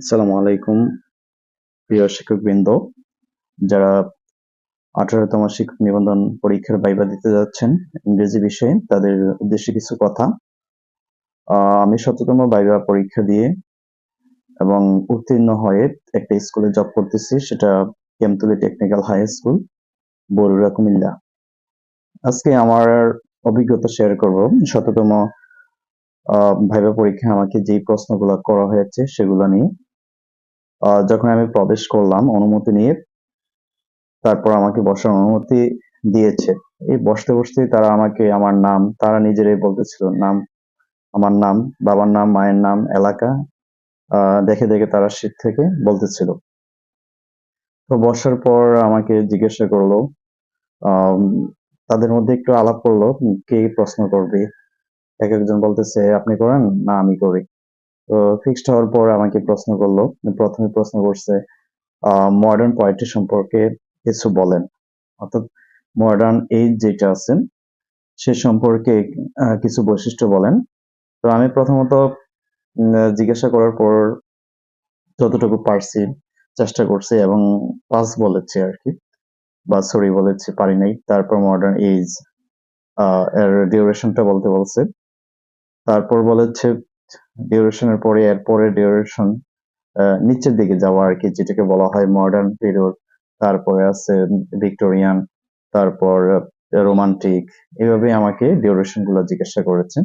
আসসালামু আলাইকুম, প্রিয় শিক্ষকবৃন্দ, যারা আঠারোতম শিক্ষক নিবন্ধন পরীক্ষার বাইবা দিতে যাচ্ছেন ইংরেজি বিষয়ে, তাদের উদ্দেশ্যে কিছু কথা। আমি শততম বাইবা পরীক্ষা দিয়ে এবং উত্তীর্ণ হয়ে একটা স্কুলে জব করতেছি, সেটা Kemtuli technical high school, Barura, Comilla. আজকে আমার অভিজ্ঞতা শেয়ার করব। শততম ভাইবা পরীক্ষায় আমাকে যেই প্রশ্নগুলো করা হয়েছে, সেগুলো নিয়ে। যখন আমি প্রবেশ করলাম অনুমতি নিয়ে, তারপর আমাকে বসার অনুমতি দিয়েছে। এই বসতে বসতে তারা আমাকে, আমার নাম, তারা নিজেরাই বলতেছিল, নাম, আমার নাম, বাবার নাম, মায়ের নাম, এলাকা দেখে দেখে তারা শীত থেকে বলতেছিল। তো বসার পর আমাকে জিজ্ঞাসা করল তাদের মধ্যে একটু আলাপ করল, কে প্রশ্ন করবে? এক একজন বলতেছে, আপনি করেন? না, আমি করি। তো ফিক্সড হওয়ার পর আমাকে প্রশ্ন করল। প্রথমে প্রশ্ন করছে মডার্ন পোয়েট্রি সম্পর্কে কিছু বলেন। অর্থাৎ মডার্ন এইজ যেটা আছে, সে সম্পর্কে কিছু বৈশিষ্ট্য বলেন। তো আমি প্রথমত জিজ্ঞাসা করার পর যতটুকু পারছি চেষ্টা করছি এবং পাস বলেছি আর কি, বা সরি বলেছি, পারি নাই। তারপর মডার্ন এইজ এর ডিউরেশনটা বলতে বলছে। তারপর বলেছে ডিউরেশনের পরে, এর পরে ডিউরেশন নিচের দিকে যাওয়া আর কি, যেটাকে বলা হয় মডার্ন পিরিয়ড তারপরে আছে ভিক্টোরিয়ান তারপর রোমান্টিক এভাবে আমাকে ডিউরেশনগুলো জিজ্ঞাসা করেছে।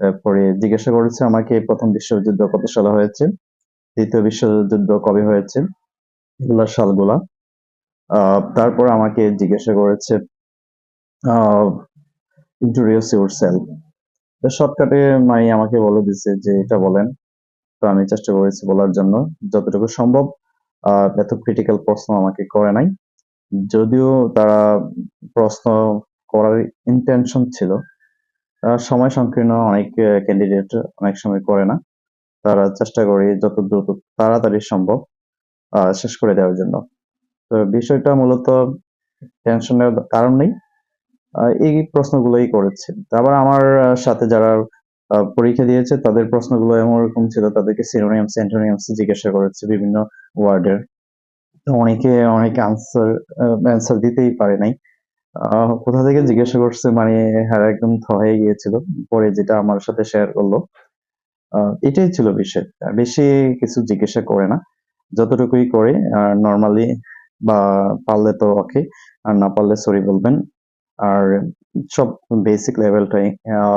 তারপরে জিজ্ঞাসা করেছে আমাকে প্রথম বিশ্বযুদ্ধ কত সালে হয়েছে, দ্বিতীয় বিশ্বযুদ্ধ কবে হয়েছে, এগুলা সালগুলা। তারপর আমাকে জিজ্ঞাসা করেছে ইন্ট্রোডিউস ইউর সেলফ শর্টকাটে মাই আমাকে বলে দিছে যে, এটা বলেন। তো আমি চেষ্টা করেছি বলার জন্য। যতটুকু সম্ভব এত ক্রিটিক্যাল প্রশ্ন আমাকে করে নাই। যদিও তারা প্রশ্ন করার ইন্টেনশন ছিল। সময় সংকীর্ণ অনেক ক্যান্ডিডেট অনেক সময় করে না। তারা চেষ্টা করে যত দ্রুত তাড়াতাড়ি সম্ভব শেষ করে দেওয়ার জন্য। তো বিষয়টা মূলত টেনশনের কারণ নেই। এই প্রশ্নগুলোই করেছে। আবার আমার সাথে যারা পরীক্ষা দিয়েছে, তাদের প্রশ্নগুলো এমন রকম ছিল, তাদেরকে সিনোনিয়ামস অ্যান্টোনিয়ামস জিজ্ঞাসা করেছে বিভিন্ন ওয়ার্ডের। অনেকে অনেকে আনসার অ্যান্সার দিতেই পারে নাই। কোথা থেকে জিজ্ঞাসা করছে মানে হ্যাঁ একদম থ হয়ে গিয়েছিল। পরে যেটা আমার সাথে শেয়ার করল এটাই ছিল বিষয়। বেশি কিছু জিজ্ঞাসা করে না। যতটুকুই করে নর্মালি বা পারলে তো ওকে আর না পারলে সরি বলবেন। আর সব বেসিক লেভেলটাই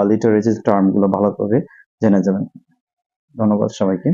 লিটারেচার টার্মগুলো ভালো করে জেনে যাবেন। ধন্যবাদ সবাইকে।